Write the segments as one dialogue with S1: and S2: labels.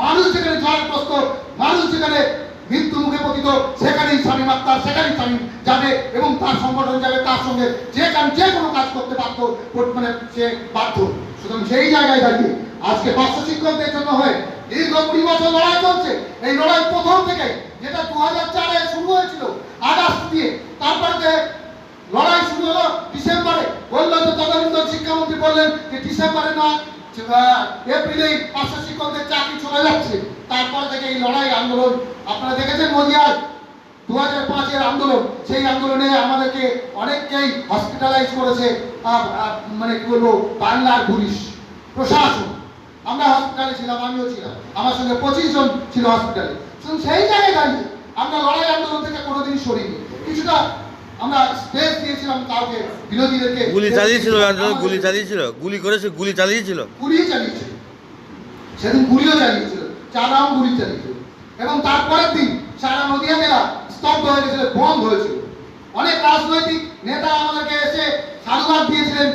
S1: মানুষ যেখানে জয়গ্রস্ত মানুষ যেখানে মৃত্যু মুখে পতিত, সেখানেই স্বামী মাত্রা সেখানেই স্বামী যাবে এবং তার সংগঠন যাবে, তার সঙ্গে যে কাজ যে কোনো কাজ করতে কর- মানে সে বাধ্য। সুতরাং সেই জায়গায় দাঁড়িয়ে আজকে পার্শ্ব শিক্ষকদের জন্য হয়ে দীর্ঘ কুড়ি বছর লড়াই চলছে। এই লড়াই প্রথম থেকে, যেটা দু হাজার চারে শুরু হয়েছিল, আগস্ট দিয়ে। তারপরে যে লড়াই শুরু হলো ডিসেম্বরে, বলল যে তদানীন্তন শিক্ষামন্ত্রী বললেন যে ডিসেম্বরে না এপ্রিলেই শিক্ষকদের চাকরি চলে যাচ্ছে, তারপর থেকে এই লড়াই আন্দোলন। আপনারা দেখেছেন আন্দোলন, সেই আন্দোলনে আমাদেরকে হসপিটালাইজ করেছে মানে কি বলব, বাংলার পুলিশ, প্রশাসন। আমরা হসপিটালে ছিলাম, আমিও ছিলাম। আমার সঙ্গে পঁচিশ জন ছিল হসপিটালে সেই জায়গায় দাঁড়িয়ে আমরা লড়াই আন্দোলন থেকে কোনোদিন সরিনি। কিছুটা আমরা স্পেস দিয়েছিলাম কাউকে বিরোধীদেরকে।
S2: গুলি চালিয়েছিল গুলি চালিয়েছিল। গুলি করেছে গুলি চালিয়েছিল।
S1: গুলি চালিয়েছিল। সেদিন গুলিও চালিয়েছিল চার রাউন্ড গুলি চালিয়েছিল। এবং তারপরের দিন সারা নদিয়া জেলা স্তব্ধ হয়ে গেছিল বন্ধ হয়েছিল। অনেক রাজনৈতিক নেতা আমাদেরকে এসে সাধুবাদ দিয়েছিলেন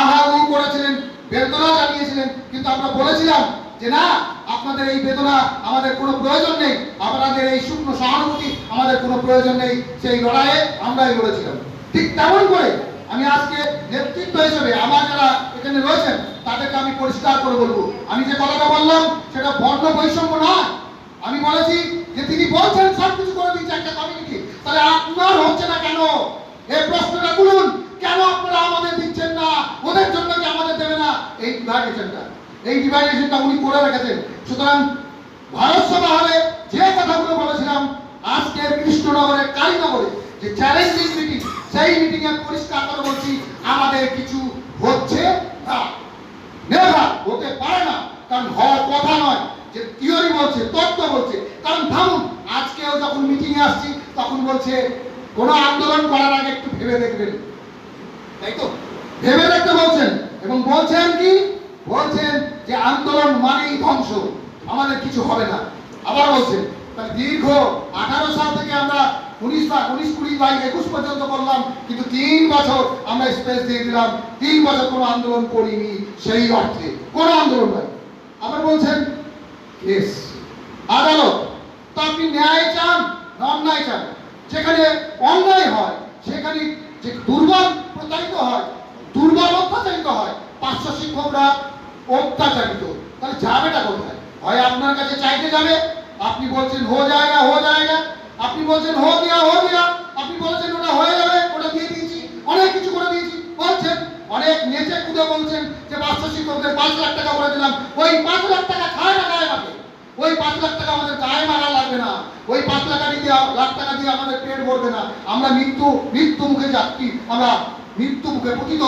S1: আহা করেছিলেন বেদনা জানিয়েছিলেন। কিন্তু আমরা বলেছিলাম যে না আপনাদের এই বেদনা আমাদের কোনো প্রয়োজন নেই। আপনাদের এই শুকনো সহানুভূতি আমাদের কোনো প্রয়োজন নেই। সেই লড়াইয়ে আমরাই লড়েছিলাম। ঠিক তেমন করে আমি আজকে নেতৃত্ব হিসেবে আমার যারা এখানে রয়েছেন, তাদেরকে আমি পরিষ্কার করে বলব। আমি যে কথাটা বললাম, সেটা বর্ণ বৈষম্য নয়। আমি বলেছি যে তিনি বলছেন, সব কিছু করে দিচ্ছে একটা কমিউনিটি। তাহলে আপনার হচ্ছে না কেন? এই প্রশ্নটা তুলুন। কেন আপনারা আমাদের দিচ্ছেন না? ওদের জন্য কি আমাদের দেবে না? এই ডিভাইডেশনটা এই ডিভাইডেশনটা উনি করে রেখেছেন। সুতরাং ভারত সভা হলে যে কথাগুলো বলেছিলাম আজকের কৃষ্ণনগরের কালীনগরে যে চ্যালেঞ্জিং মিটিং সেই মিটিং এ পরিষ্কার করে বলছি, আমাদের কিছু হচ্ছে না। নেভার, হতে পারে না, কারণ হওয়ার কথা নয়। যে থিওরি বলছে, তত্ত্ব বলছে, কারণ ভাবুন, আজকেও যখন মিটিং এ আসছি, তখন বলছে, কোনো আন্দোলন করার আগে একটু ভেবে দেখবেন। তাই তো? ভেবে দেখতে বলছেন, এবং বলছেন কি? বলছেন যে আন্দোলন মানেই ধ্বংস, আমাদের কিছু হবে না। আবার বলছেন দীর্ঘ আঠারো সাল থেকে আমরা উনিশ উনিশ কুড়ি একুশ পর্যন্ত করলাম কিন্তু তিন বছর আমরা স্পেস দিয়ে দিলাম। তিন বছর কোনো আন্দোলন করিনি সেই অর্থে। কোনো আন্দোলন নয় আবার বলছেন কেস আদালত, তো আপনি ন্যায় চান না অন্যায় চান। যেখানে অন্যায় হয়, সেখানে যে দুর্বল প্রতারিত হয় দুর্বল অত্যাচারিত হয়। পার্শ্ব শিক্ষকরা অত্যাচারিত। তাহলে যাবেটা কোথায়? হয় আপনার কাছে চাইতে যাবে, আপনি বলছেন হো জায়গা হো জায়গা, আপনি বলছেন হো দিয়া হো দিয়া, আপনি বলছেন ওটা হয়ে যাবে, ওটা দিয়ে দিয়েছি, অনেক কিছু করে দিয়েছি, বলছেন, অনেক নেচে কুদে বলছেন যে পার্শ্ব শিক্ষকদের পাঁচ লাখ টাকা করে দিলাম, ওই পাঁচ লাখ টাকা খায় না গায়ে মাকে ওই পাঁচ লাখ টাকা আমাদের গায়ে মারা লাগবে না। ওই পাঁচ লাখ দিয়ে, লাখ টাকা দিয়ে আমাদের পেট ভরবে না। আমরা মৃত্যু মৃত্যু মুখে যাচ্ছি, আমরা মৃত্যু মুখে পতিত।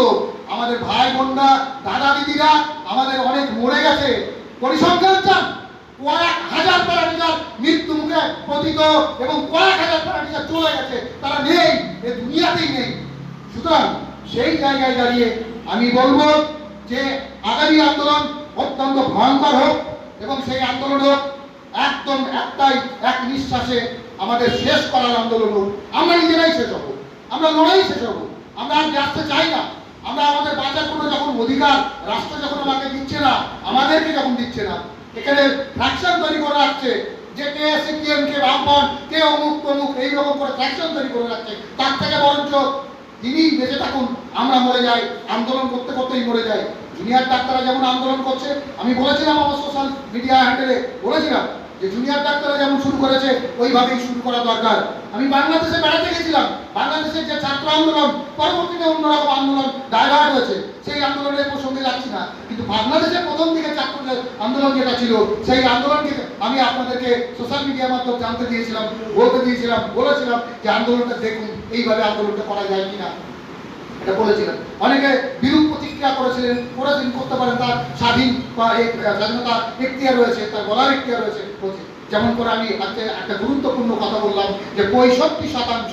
S1: আমাদের ভাই বোনরা, দাদা দিদিরা আমাদের অনেক মরে গেছে। পরিসংখ্যান চান, কয়েক হাজার প্যারামিটার মৃত্যু মুখে পতিত এবং কয়েক হাজার প্যারামিটার চলে গেছে। তারা নেই, এ দুনিয়াতেই নেই। সুতরাং সেই জায়গায় দাঁড়িয়ে আমি বলব যে আগামী আন্দোলন অত্যন্ত ভয়ঙ্কর হোক এবং সেই আন্দোলন হোক, একদম একটাই, এক নিঃশ্বাসে আমাদের শেষ করার আন্দোলন হোক। আমরা নিজেরাই শেষ হব। আমরা লড়াই শেষ হব। আমরা আর আসতে চাই না। আমরা আমাদের বাঁচার কোনো যখন অধিকার, রাষ্ট্র যখন আমাকে দিচ্ছে না, আমাদেরকে যখন দিচ্ছে না, এখানে ফ্র্যাকশন তৈরি করে রাখছে, যে কে সিপিএম কে বামপন কে অমুক, তমুক, এইরকম করে ফ্র্যাকশন তৈরি করে রাখছে। তার থেকে বরঞ্চ তিনি বেঁচে থাকুন, আমরা মরে যাই, আন্দোলন করতে করতেই মরে যাই। জুনিয়র ডাক্তাররা যেমন আন্দোলন করছে, আমি বলেছিলাম আমার সোশ্যাল মিডিয়া হ্যান্ডেলে বলেছিলাম যে জুনিয়র ডাক্তাররা যেমন শুরু করেছে, ওইভাবেই শুরু করা দরকার। আমি বাংলাদেশে বেড়াতে গেছিলাম। বাংলাদেশের যে ছাত্র আন্দোলন, পরবর্তীতে অন্যরকম আন্দোলন ডাইভার্ট হয়েছে। সেই আন্দোলনের প্রসঙ্গে যাচ্ছি না। কিন্তু বাংলাদেশের প্রথম দিকে ছাত্র যে আন্দোলন যেটা ছিল, সেই আন্দোলনকে আমি আপনাদেরকে সোশ্যাল মিডিয়ার মাধ্যমে জানতে দিয়েছিলাম, বলতে দিয়েছিলাম, বলেছিলাম যে আন্দোলনটা দেখুন, এইভাবে আন্দোলনটা করা যায় কিনা। এটা বলেছিলাম। অনেকে বিরূপ প্রতিক্রিয়া করেছিলেন, করেছেন, করতে পারেন তার স্বাধীন বা স্বাধীনতা এখতিয়ার রয়েছে, তার বলার এখতিয়ার রয়েছে যেমন করে আমি আজকে একটা গুরুত্বপূর্ণ কথা বললাম যে পঁয়ষট্টি শতাংশ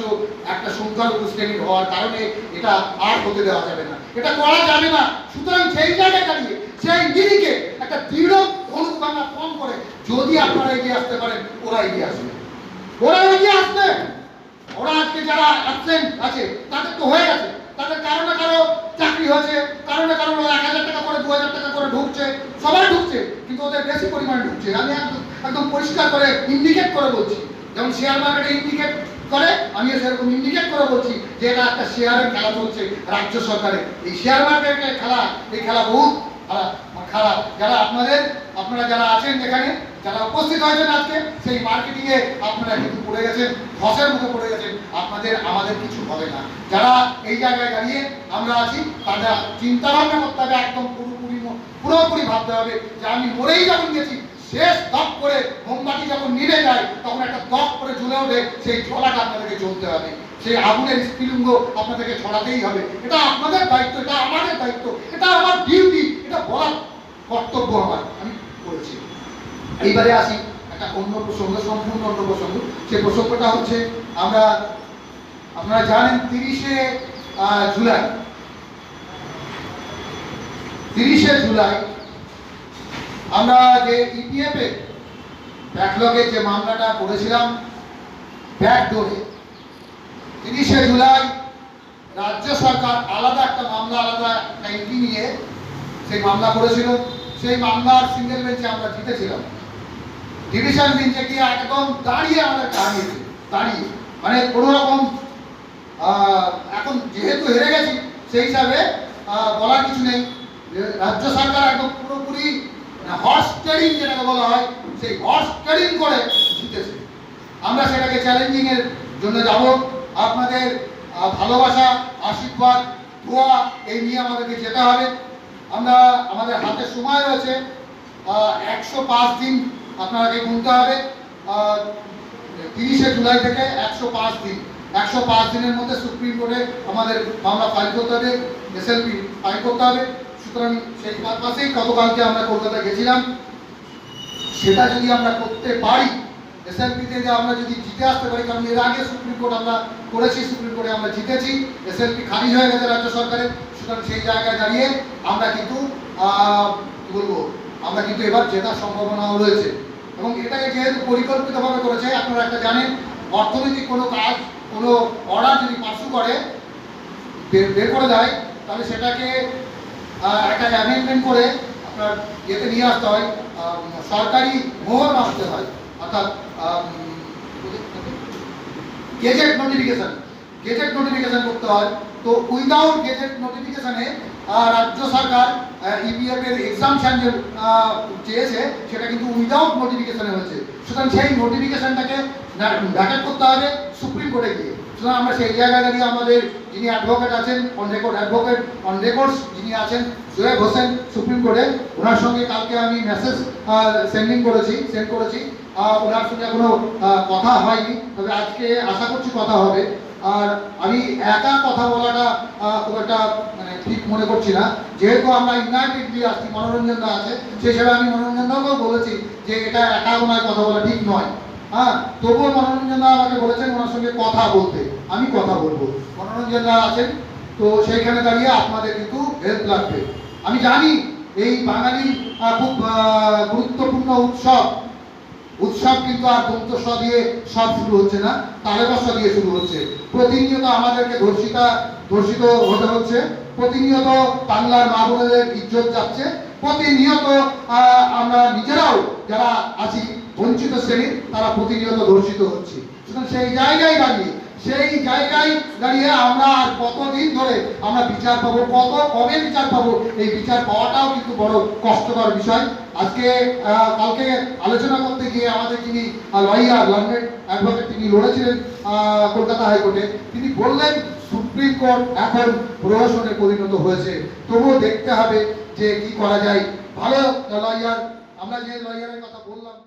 S1: একটা সংখ্যালঘু শ্রেণির হওয়ার কারণে এটা আর হতে দেওয়া যাবে না। এটা করা যাবে না। সুতরাং সেই জায়গায় দাঁড়িয়ে সেই দিদিকে একটা দৃঢ় অনুপ্রেরণা ফোন করে যদি আপনারা এগিয়ে আসতে পারেন, ওরা এগিয়ে আসবে। ওরা এগিয়ে আসবে। ওরা আজকে যারা অ্যাবসেন্ট আছে, তাদের তো হয়ে গেছে। তাদের কারও না কারও চাকরি হয়েছে কারও না কারও এক হাজার টাকা করে, দু হাজার টাকা করে ঢুকছে, সবাই ঢুকছে, কিন্তু ওদের বেশি পরিমাণে ঢুকছে। আমি একদম পরিষ্কার করে ইন্ডিকেট করে বলছি। যেমন শেয়ার মার্কেটে ইন্ডিকেট করে, আমিও সেরকম ইন্ডিকেট করে বলছি যে এটা একটা শেয়ারের খেলা চলছে রাজ্য সরকারের এই শেয়ার মার্কেটের খেলা, এই খেলা বহুত খারাপ। যারা আপনাদের আপনারা যারা আছেন যেখানে যারা উপস্থিত হয়েছেন আজকে, সেই মার্কেটিং এ আপনারা কিন্তু পড়ে গেছেন, ধসের মুখে পড়ে গেছেন। আপনাদের, আমাদের কিছু হবে না। যারা এই জায়গায় দাঁড়িয়ে আমরা আছি তারা চিন্তা ভাবনা করতে হবে, একদম পুরোপুরি পুরোপুরি ভাবতে হবে যে আমি মরেই যখন গেছি, শেষ দপ করে মোমবাতি যখন নিভে যায়, তখন একটা দপ করে জ্বলে ওঠে, সেই জ্বলাটা আপনাদেরকে জ্বলতে হবে। সেই আগুনের স্ফুলিঙ্গ আপনাদেরকে ছড়াতেই হবে। এটা আপনাদের দায়িত্ব, এটা আমাদের দায়িত্ব, এটা আমার ডিউটি এটা বলার কর্তব্য আমার। আমি করেছি। এইবারে আসি। একটা অন্য প্রসঙ্গ, সম্পূর্ণ অন্য প্রসঙ্গ। সে প্রসঙ্গটা হচ্ছে, আমরা, আপনারা জানেন তিরিশে জুলাই। তিরিশে জুলাই, আমরা যে ইপিএফ এ ব্যাকলগে যে মামলাটা করেছিলাম ব্যাকডোরে তিরিশে জুলাই রাজ্য সরকার আলাদা একটা মামলা, আলাদা একটা নিয়ে সেই মামলা করেছিল। সেই মামলার সিঙ্গেল বেঞ্চে আমরা জিতেছিলাম। ডিভিশন বেঞ্চে গিয়ে একদম দাঁড়িয়ে আমাদেরকে হারিয়েছে দাঁড়িয়ে। মানে কোনো রকম এখন যেহেতু হেরে গেছি, সেই হিসাবে বলার কিছু নেই। রাজ্য সরকার একদম পুরোপুরি হর্স ট্রেডিং যেটাকে বলা হয়, সেই হর্স ট্রেডিং করে জিতেছে। আমরা সেটাকে চ্যালেঞ্জিং এর জন্য যাব। আপনাদের ভালোবাসা, আশীর্বাদ, দোয়া, এই নিয়ে আমাদেরকে যেতে হবে। আমরা আমাদের হাতে সময় রয়েছে একশো পাঁচ দিন আপনাকে গুনতে হবে তিরিশে জুলাই থেকে একশো পাঁচ দিন। একশো পাঁচ দিনের মধ্যে সুপ্রিম কোর্টে আমাদের মামলা ফাইল করতে হবে এসএলপি ফাইল করতে হবে। সুতরাং সেই পারপাসেই গতকালকে আমরা কলকাতা গেছিলাম। সেটা যদি আমরা করতে পারি এসএলপিতে যে আমরা যদি জিতে আসতে পারি, কারণ এর আগে সুপ্রিম কোর্ট আমরা করেছি সুপ্রিম কোর্টে আমরা জিতেছি এসএলপি খারিজ হয়ে গেছে রাজ্য সরকারের। সুতরাং সেই জায়গায় দাঁড়িয়ে আমরা কিন্তু কি বলব, আমরা কিন্তু এবার জেতার সম্ভাবনাও রয়েছে। এবং এটাকে যেহেতু পরিকল্পিতভাবে করেছে, আপনারা একটা জানেন, অর্থনৈতিক কোনো কাজ, কোনো অর্ডার যদি পার্সু করে বের করে দেয়, তাহলে সেটাকে একটা অ্যামেন্ডমেন্ট করে আপনার ইয়েতে নিয়ে আসতে হয় সরকারি মোহর আসতে হয়। গেজেট নোটিফিকেশন গেজেট নোটিফিকেশন করতে হয়। তো উইদাউট গেজেট নোটিফিকেশনে রাজ্য সরকার ইপিএফ এর এক্সাম যে চেয়েছে, সেটা কিন্তু উইদাউট নোটিফিকেশনে হয়েছে। সুতরাং সেই নোটিফিকেশনটাকে ব্যাকআপ করতে হবে সুপ্রিম কোর্টে গিয়ে। সুতরাং আমরা সেই জায়গায় দাঁড়িয়ে আমাদের যিনি অ্যাডভোকেট আছেন on record advocate on records যিনি আছেন সোয়েব হোসেন সুপ্রিম কোর্টে, ওনার সঙ্গে কালকে আমি মেসেজ সেন্ডিং করেছি সেন্ড করেছি। ওনার সঙ্গে এখনও কথা হয়নি, তবে আজকে আশা করছি কথা হবে। আর আমি একা কথা বলাটা খুব একটা মানে ঠিক মনে করছি না। যেহেতু আমরা ইউনাইটেডলি আসছি মনোরঞ্জন আছে, সেই হিসাবে আমি মনোরঞ্জন দাকেও বলেছি যে এটা একা ওনার কথা বলা ঠিক নয়। হ্যাঁ তবুও মনোরঞ্জন দা আমাকে বলেছেন ওনার সঙ্গে কথা বলতে। আমি কথা বলব। মনোরঞ্জন দা আছেন তো সেইখানে দাঁড়িয়ে আপনাদের কিন্তু হেল্প লাগবে। আমি জানি এই বাঙালির আহ, খুব গুরুত্বপূর্ণ উৎসব। উৎসব কিন্তু আর দন্ত স দিয়ে সব শুরু হচ্ছে না তালে বস দিয়ে শুরু হচ্ছে। প্রতিনিয়ত আমাদেরকে ধর্ষিতা ধর্ষিত হতে হচ্ছে। প্রতিনিয়ত বাংলার মা বোনেদের ইজ্জত যাচ্ছে। প্রতিনিয়ত আমরা নিজেরাও যারা আছি, বঞ্চিত শ্রেণির তারা প্রতিনিয়ত ধর্ষিত হচ্ছে। সেই জায়গায় দাঁড়িয়ে, সেই জায়গায় দাঁড়িয়ে আমরা আর কতদিন ধরে আমরা বিচার পাবো, কত, কবে বিচার পাবো, এই বিচার পাওয়াটাও কিন্তু বড় কষ্টকর বিষয়। আজকে কালকে আলোচনা করতে গিয়ে আমাদের যিনি লয়ার, লন্ডন অ্যাডভোকেট তিনি লড়েছিলেন কলকাতা হাইকোর্টে, তিনি বললেন সুপ্রিম কোর্ট এখন প্রহসনে পরিণত হয়েছে। তবুও দেখতে হবে যে কি করা যায়। ভালো লয়ার আমরা যে লয়ারের কথা বললাম